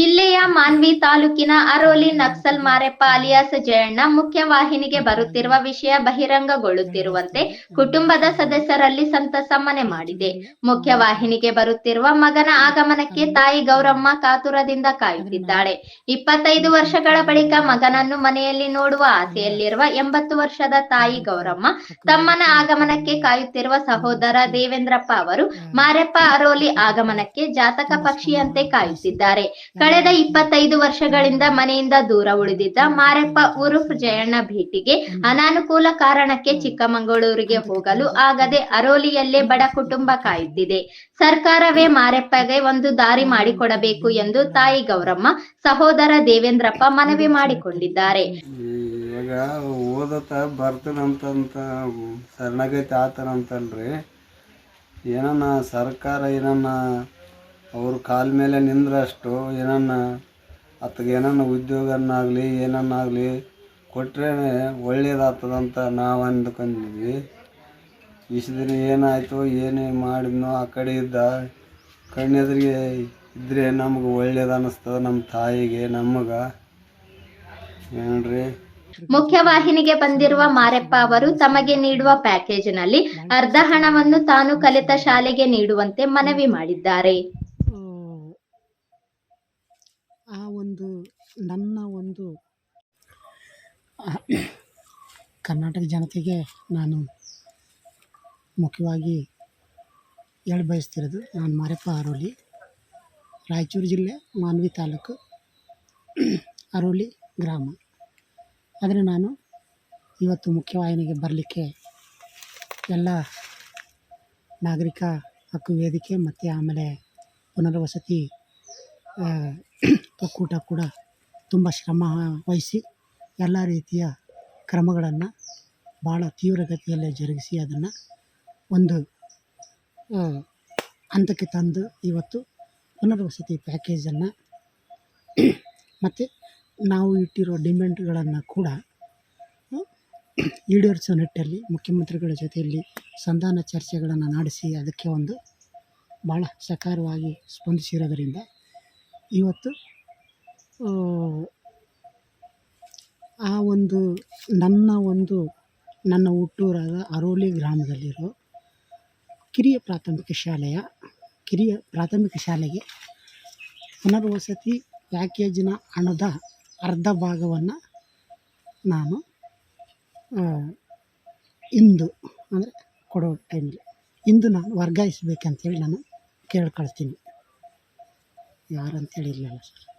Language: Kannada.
ಜಿಲ್ಲೆಯ ಮಾನ್ವಿ ತಾಲೂಕಿನ ಅರೋಲಿ ನಕ್ಸಲ್ ಮಾರೆಪ್ಪ ಅಲಿಯಾಸ್ ಜಯಣ್ಣ ಮುಖ್ಯವಾಹಿನಿಗೆ ಬರುತ್ತಿರುವ ವಿಷಯ ಬಹಿರಂಗಗೊಳ್ಳುತ್ತಿರುವಂತೆ ಕುಟುಂಬದ ಸದಸ್ಯರಲ್ಲಿ ಸಂತಸ ಮನೆ ಮಾಡಿದೆ. ಮುಖ್ಯವಾಹಿನಿಗೆ ಬರುತ್ತಿರುವ ಮಗನ ಆಗಮನಕ್ಕೆ ತಾಯಿ ಗೌರಮ್ಮ ಕಾತುರದಿಂದ ಕಾಯುತ್ತಿದ್ದಾಳೆ. ಇಪ್ಪತ್ತೈದು ವರ್ಷಗಳ ಬಳಿಕ ಮಗನನ್ನು ಮನೆಯಲ್ಲಿ ನೋಡುವ ಆಸೆಯಲ್ಲಿರುವ ಎಂಬತ್ತು ವರ್ಷದ ತಾಯಿ ಗೌರಮ್ಮ ತಮ್ಮನ ಆಗಮನಕ್ಕೆ ಕಾಯುತ್ತಿರುವ ಸಹೋದರ ದೇವೇಂದ್ರಪ್ಪ ಅವರು ಮಾರೆಪ್ಪ ಅರೋಲಿ ಆಗಮನಕ್ಕೆ ಜಾತಕ ಪಕ್ಷಿಯಂತೆ ಕಾಯುತ್ತಿದ್ದಾರೆ. ಕಳೆದ ಇಪ್ಪತ್ತೈದು ವರ್ಷಗಳಿಂದ ಮನೆಯಿಂದ ದೂರ ಉಳಿದಿದ್ದ ಮಾರಪ್ಪ ಉರುಫ್ ಜಯಣ್ಣ ಭೇಟಿಗೆ ಅನಾನುಕೂಲ ಕಾರಣಕ್ಕೆ ಚಿಕ್ಕಮಗಳೂರಿಗೆ ಹೋಗಲು ಆಗದೆ ಅರೋಲಿಯಲ್ಲೇ ಬಡ ಕುಟುಂಬ ಕಾಯುತ್ತಿದೆ ಸರ್ಕಾರವೇ ಮಾರಪ್ಪಗೆ ಒಂದು ದಾರಿ ಮಾಡಿಕೊಡಬೇಕು ಎಂದು ತಾಯಿ ಗೌರಮ್ಮ, ಸಹೋದರ ದೇವೇಂದ್ರಪ್ಪ ಮನವಿ ಮಾಡಿಕೊಂಡಿದ್ದಾರೆ. ಏನನ್ನ ಸರ್ಕಾರ ಏನನ್ನ ಅವ್ರ ಕಾಲ ಮೇಲೆ ನಿಂದ್ರಷ್ಟು ಏನನ್ನ ಆತಗೆ ಏನನ್ನ ಉದ್ಯೋಗನ್ನಾಗಲಿ ಏನನ್ನಾಗಲಿ ಕೊಟ್ಟರೆ ಒಳ್ಳೇದಾಗ್ತದಂತ ನಾವು ಅಂದ್ಕೊಂಡಿದ್ವಿ. ಇಷ್ಟು ದಿನ ಏನಾಯಿತು, ಏನೇ ಮಾಡಿದ್ನೋ, ಆ ಕಡೆ ಇದ್ದ ಕಣ್ಣೆದುರಿಗೆ ಇದ್ದರೆ ನಮ್ಗೆ ಒಳ್ಳೇದು ಅನ್ನಿಸ್ತದೆ ನಮ್ಮ ತಾಯಿಗೆ, ನಮಗೆ. ಏನ್ರಿ? ಮುಖ್ಯವಾಹಿನಿಗೆ ಬಂದಿರುವ ಮಾರೆಪ್ಪ ಅವರು ತಮಗೆ ನೀಡುವ ಪ್ಯಾಕೇಜ್ನಲ್ಲಿ ಅರ್ಧ ಹಣವನ್ನು ತಾನು ಕಲಿತ ಶಾಲೆಗೆ ನೀಡುವಂತೆ ಮನವಿ ಮಾಡಿದ್ದಾರೆ. ಆ ಒಂದು ನನ್ನ ಒಂದು ಕರ್ನಾಟಕ ಜನತೆಗೆ ನಾನು ಮುಖ್ಯವಾಗಿ ಹೇಳ ಬಯಸ್ತಿರೋದು ನಾನು ಮಾರಪ್ಪ ಅರೋಲಿ ರಾಯಚೂರು ಜಿಲ್ಲೆ, ಮಾನ್ವಿ ತಾಲೂಕು ಅರೋಲಿ ಗ್ರಾಮ. ಆದರೆ ನಾನು ಇವತ್ತು ಮುಖ್ಯವಾಹಿನಿಗೆ ಬರಲಿಕ್ಕೆ ಎಲ್ಲ ನಾಗರಿಕ ಹಕ್ಕು ವೇದಿಕೆ ಮತ್ತು ಆಮೇಲೆ ಪುನರ್ವಸತಿ ಒಕ್ಕೂಟ ಕೂಡ ತುಂಬ ಶ್ರಮ ವಹಿಸಿ ಎಲ್ಲ ರೀತಿಯ ಕ್ರಮಗಳನ್ನು ಭಾಳ ತೀವ್ರಗತಿಯಲ್ಲಿ ಜರುಗಿಸಿ ಅದನ್ನು ಒಂದು ಹಂತಕ್ಕೆ ತಂದು ಇವತ್ತು ಪುನರ್ವಸತಿ ಪ್ಯಾಕೇಜನ್ನು ಮತ್ತು ನಾವು ಇಟ್ಟಿರೋ ಡಿಮ್ಯಾಂಡ್ಗಳನ್ನು ಕೂಡ ಈಡೇರಿಸೋ ನಿಟ್ಟಲ್ಲಿ ಮುಖ್ಯಮಂತ್ರಿಗಳ ಜೊತೆಯಲ್ಲಿ ಸಂಧಾನ ಚರ್ಚೆಗಳನ್ನು ನಡೆಸಿ ಅದಕ್ಕೆ ಒಂದು ಭಾಳ ಸಕಾರವಾಗಿ ಸ್ಪಂದಿಸಿರೋದರಿಂದ ಇವತ್ತು? ಆ, ಒಂದು ನನ್ನ ಒಂದು ನನ್ನ ಹುಟ್ಟೂರಾದ ಅರೋಲಿ ಗ್ರಾಮದಲ್ಲಿರೋ ಕಿರಿಯ ಪ್ರಾಥಮಿಕ ಶಾಲೆಯ ಕಿರಿಯ ಪ್ರಾಥಮಿಕ ಶಾಲೆಗೆ ಪುನರ್ವಸತಿ ಪ್ಯಾಕೇಜಿನ ಹಣದ ಅರ್ಧ ಭಾಗವನ್ನು ನಾನು ಇಂದು ಅಂದರೆ ಕೊಡೋ ಟೈಮಲ್ಲಿ ಇಂದು ನಾನು ವರ್ಗಾಯಿಸಬೇಕಂತೇಳಿ ನಾನು ಕೇಳ್ಕೊಳ್ತೀನಿ. ಯಾರಂತೇಳಿ ಹೇಳಿರಲಿಲ್ಲ